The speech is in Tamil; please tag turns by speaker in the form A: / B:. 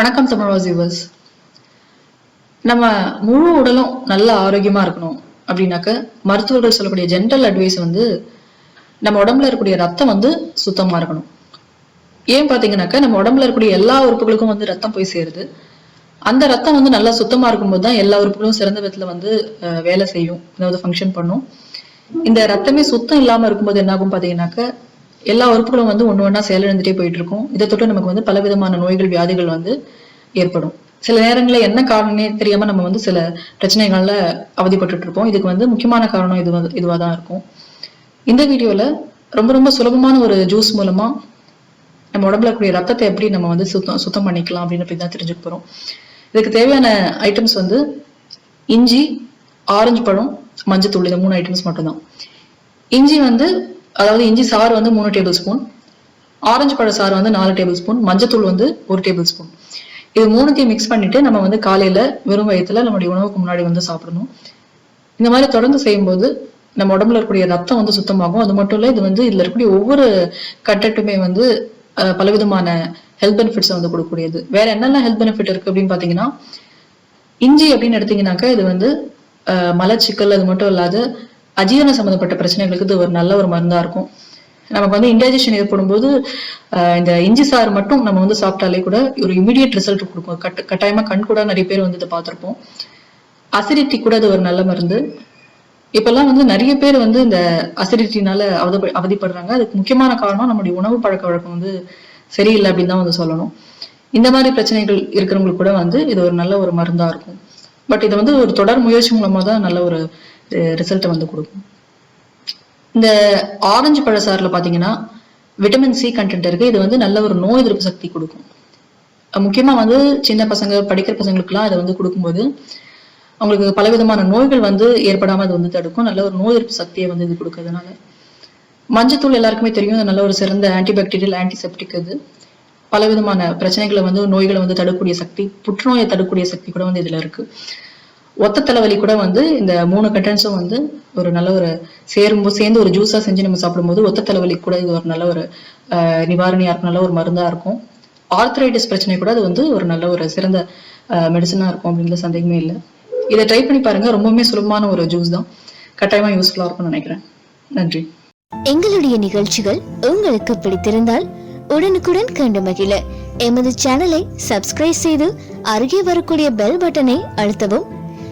A: வணக்கம் தமிழ் வியூவர்ஸ் நம்ம முழு உடலும் நல்ல ஆரோக்கியமா இருக்கணும் அப்படின்னாக்க மருத்துவர்கள் சொல்லக்கூடிய ஜென்ரல் அட்வைஸ் வந்து நம்ம உடம்புல இருக்கக்கூடிய ரத்தம் வந்து சுத்தமா இருக்கணும். ஏன் பாத்தீங்கன்னாக்கா நம்ம உடம்புல இருக்கக்கூடிய எல்லா உறுப்புகளுக்கும் வந்து ரத்தம் போய் சேருது. அந்த ரத்தம் வந்து நல்லா சுத்தமா இருக்கும்போது தான் எல்லா உறுப்புகளும் சிறந்த விதத்துல வந்து வேலை செய்யும். அதாவது ஃபங்க்ஷன் பண்ணும். இந்த ரத்தமே சுத்தம் இல்லாம இருக்கும்போது என்ன ஆகும் பாத்தீங்கன்னாக்க எல்லா உறுப்புகளும் வந்து ஒன்று ஒன்றா செயலிழந்துட்டே போயிட்டு இருக்கும் இதை தொட்டு நமக்கு வந்து பலவிதமான நோய்கள் வியாதிகள் வந்து ஏற்படும். சில நேரங்களில் என்ன காரணமே தெரியாம நம்ம வந்து சில பிரச்சனைகள்ல அவதிப்பட்டு இருப்போம் இதுக்கு வந்து முக்கியமான காரணம் இது இதுவாக தான் இருக்கும். இந்த வீடியோல ரொம்ப ரொம்ப சுலபமான ஒரு ஜூஸ் மூலமா நம்ம உடம்புல இருக்கக்கூடிய ரத்தத்தை எப்படி நம்ம வந்து சுத்தம் சுத்தம் பண்ணிக்கலாம் அப்படின்னு பற்றி தான் தெரிஞ்சுக்க போகிறோம் இதுக்கு தேவையான ஐட்டம்ஸ் வந்து இஞ்சி ஆரஞ்சு பழம் மஞ்சத்தூள் இந்த மூணு ஐட்டம்ஸ் மட்டும்தான். இஞ்சி வந்து அதாவது இஞ்சி சாறு வந்து மூணு டேபிள் ஸ்பூன் ஆரஞ்சு பழ சாறு வந்து நாலு டேபிள் ஸ்பூன் மஞ்சத்தூள் வந்து ஒரு டேபிள் ஸ்பூன் இது மூணுத்தையும் மிக்ஸ் பண்ணிட்டு நம்ம வந்து காலையில வெறும் வயத்துல நம்மளுடைய உணவுக்கு முன்னாடி வந்து சாப்பிடணும். இந்த மாதிரி தொடர்ந்து செய்யும்போது நம்ம உடம்புல இருக்கக்கூடிய ரத்தம் வந்து சுத்தமாகும். அது மட்டும் இல்லை இது வந்து இதுல இருக்கக்கூடிய ஒவ்வொரு கட்டட்டுமே வந்து பலவிதமான ஹெல்த் பெனிஃபிட்ஸ் வந்து கொடுக்கக்கூடியது. வேற என்னென்ன ஹெல்த் பெனிஃபிட் இருக்கு அப்படின்னு பாத்தீங்கன்னா இஞ்சி அப்படின்னு எடுத்தீங்கன்னாக்கா இது வந்து மலச்சிக்கல் அது மட்டும் இல்லாத அஜீரணம் சம்மந்தப்பட்ட பிரச்சனைகளுக்கு இது ஒரு நல்ல ஒரு மருந்தாக இருக்கும். நமக்கு வந்து இன்டைஜஷன் ஏற்படும் போது இந்த இஞ்சி சாறு மட்டும் நம்ம வந்து சாப்பிட்டாலே கூட ஒரு இமிடியட் ரிசல்ட் கொடுக்கும். கட் கட்டாயமாக கண் கூட நிறைய பேர் வந்து இதை பார்த்துருப்போம். அசிடிட்டி கூட அது ஒரு நல்ல மருந்து. இப்பெல்லாம் வந்து நிறைய பேர் வந்து இந்த அசிடிட்டினால அவத அவதிப்படுறாங்க. அதுக்கு முக்கியமான காரணம் நம்முடைய உணவு பழக்க வழக்கம் வந்து சரியில்லை அப்படின்னு தான் வந்து சொல்லணும். இந்த மாதிரி பிரச்சனைகள் இருக்கிறவங்களுக்கு கூட வந்து இது ஒரு நல்ல ஒரு மருந்தாக இருக்கும். பட் இதை வந்து ஒரு தொடர் முயற்சி மூலமாக தான் நல்ல ஒரு ரிசல்ட்டை வந்து கொடுக்கும். இந்த ஆரஞ்சு பழசாரில் பார்த்தீங்கன்னா விட்டமின் சி கண்டென்ட் இருக்கு. இது வந்து நல்ல ஒரு நோய் எதிர்ப்பு சக்தி கொடுக்கும். முக்கியமாக வந்து சின்ன பசங்க படிக்கிற பசங்களுக்குலாம் இதை வந்து கொடுக்கும்போது அவங்களுக்கு பலவிதமான நோய்கள் வந்து ஏற்படாமல் அது வந்து தடுக்கும். நல்ல ஒரு நோய் எதிர்ப்பு சக்தியை வந்து இது கொடுக்கறதுனால. மஞ்சத்தூள் எல்லாருக்குமே தெரியும். இது நல்ல ஒரு சிறந்த ஆன்டிபாக்டீரியல் ஆன்டிசெப்டிக் இது. பலவிதமான பிரச்சனைகளை வந்து நோய்களை வந்து தடுக்கக்கூடிய சக்தி புற்றுநோயை தடுக்கக்கூடிய சக்தி கூட வந்து இதில் இருக்குது ஒத்த தலைவலி கூட வந்து இந்த மூணு கட்டன்ஸும் வந்து ஒரு நல்ல ஒரு சேரும்போது சேர்ந்து ஒரு ஜூஸா செஞ்சு நம்ம சாப்பிடும்போது ஒத்த தலைவலி கூட இது ஒரு நல்ல ஒரு ஆஹ், நிவாரணியா இருக்கும் நல்ல ஒரு மருந்தா இருக்கும். ஆர்த்ரைட்டிஸ் பிரச்சனை கூட அது வந்து ஒரு நல்ல ஒரு சிறந்த மெடிசனா இருக்கும் அப்படிங்கிற சந்தேகமே இல்லை. இதை ட்ரை பண்ணி பாருங்க. ரொம்பவுமே சுலபமான ஒரு ஜூஸ் தான். கட்டாயமா யூஸ்ஃபுல்லா இருக்கும்னு நினைக்கிறேன். நன்றி.
B: எங்களுடைய நிகழ்ச்சிகள் உங்களுக்கு பிடித்திருந்தால் உடனுக்குடன் கண்டு மகிழ. எமது சேனலை சப்ஸ்கிரைப் செய்து அருகே வரக்கூடிய பெல் பட்டனை அழுத்தவும்